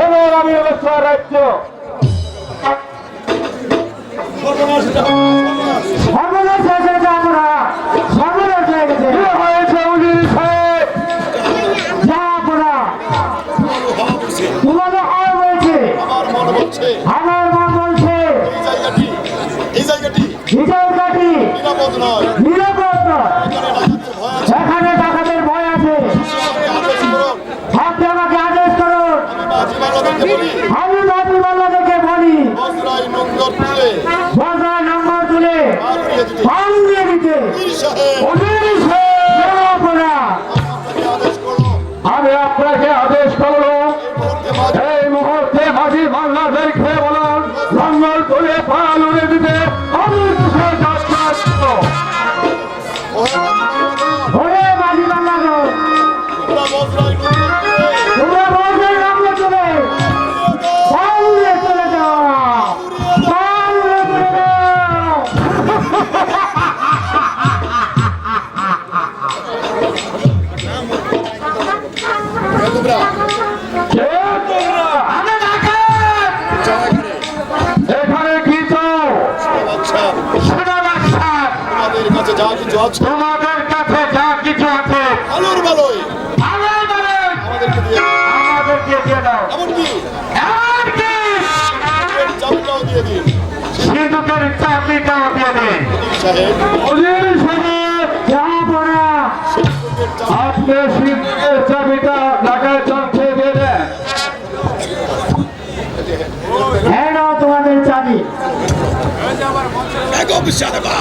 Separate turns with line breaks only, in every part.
সেবার আমি
রাজ্য। সর্বনাশ
হয়ে গেছে আমরা। সর্বনাশ
হয়ে গেছে। হয়েছে উনি
যা আপনারা। তোমাদের হয়
হয়েছে আমার মা বলছে।
এই জায়গাটি এই জায়গাটি
নিরাপদ নয়। নিরাপদ নয়। আমি বলি।
বজরা নম্বর তুলে
দিতে। আপনাকে আদেশ করল
এই মুহূর্তে মাঝি মাল্লাদেরকে বলুন লঙ্গল তুলে পাল উড়ে দিতে। আমি
যা কিছু আছে।
তোমাদের কাছে যা কিছু আছে
আলোর বালোই
ভালোই। বলেন
আমাদেরকে দিয়ে।
আমাদেরকে দিয়ে দাও।
এমনকি
এমনকি
চাবিটাও দিয়ে দিন।
সিন্ধুকের চাকরিটাও দিয়ে দিন।
সাহেব।
অজির সাহেব যা পড়া আপনি সিন্ধুকের চাবিটা ঢাকায় চলছে দিয়ে দেন। হ্যাঁ তোমাদের চাবি।
বেগম সাহেবা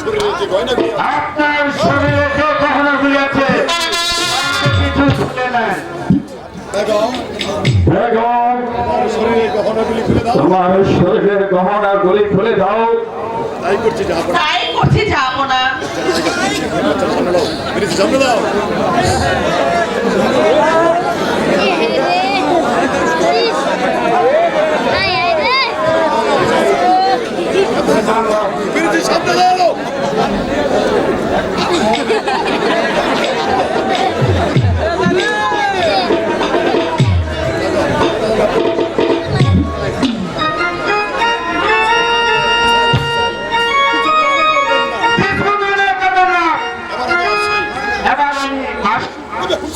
আপনার শরীরে যে
গহনাগুলি আছে কিছু ছুটে নেন
আমার শরীরে গহনাগুলি খুলে দাও।
তোমার শরীরের গহনাগুলি খুলে দাও।
তাই করছি যা পড়া
তাই করছি যাব না
সামনে দাও। সামনে দাও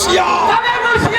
봅시다.
담에
봅시다.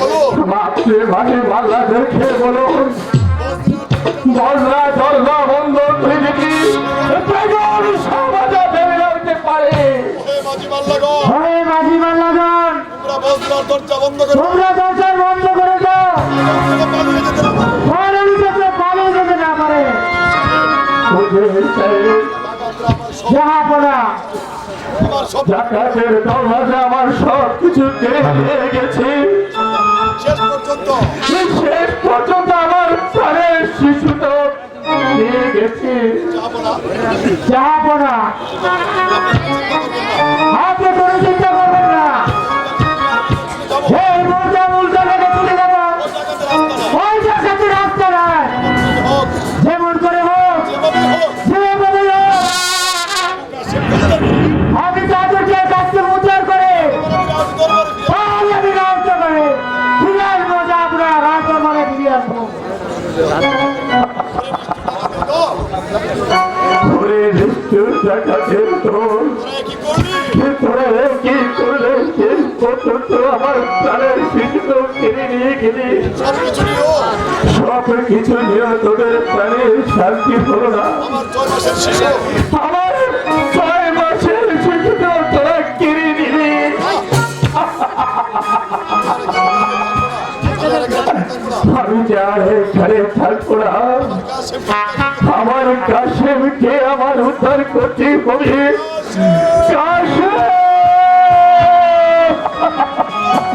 বলো।
মাতৃ মাঝে মাল্লা দেখে বলুন বজরা দরজা বন্ধ কি বেগম সমাজে বেড়ে উঠতে পারে?
হে মাঝি মাল্লাগণ। তোমরা দরজা বন্ধ করো
তোমরা দরজা বন্ধ করে দাও। পালানি যাতে পালিয়ে যেতে না পারে। যাহা পড়া ডাকাতের দরজা আমার সব কিছু কেড়ে গেছে।
শেষ পর্যন্ত।
শেষ পর্যন্ত আমার প্রাণের শিশুটা নিয়ে গেছে।
যাব না।
হাতে করে চিন্তা করবেন না। আমার প্রাণের শিশুকে কিনে নিয়ে গেলি
সব কিছু
নিয়ে তোদের প্রাণের শান্তি হলো না আমি যার এখানে থাকব আমার কাশেমকে আমার উত্তর করতে হবে?
কাশেম!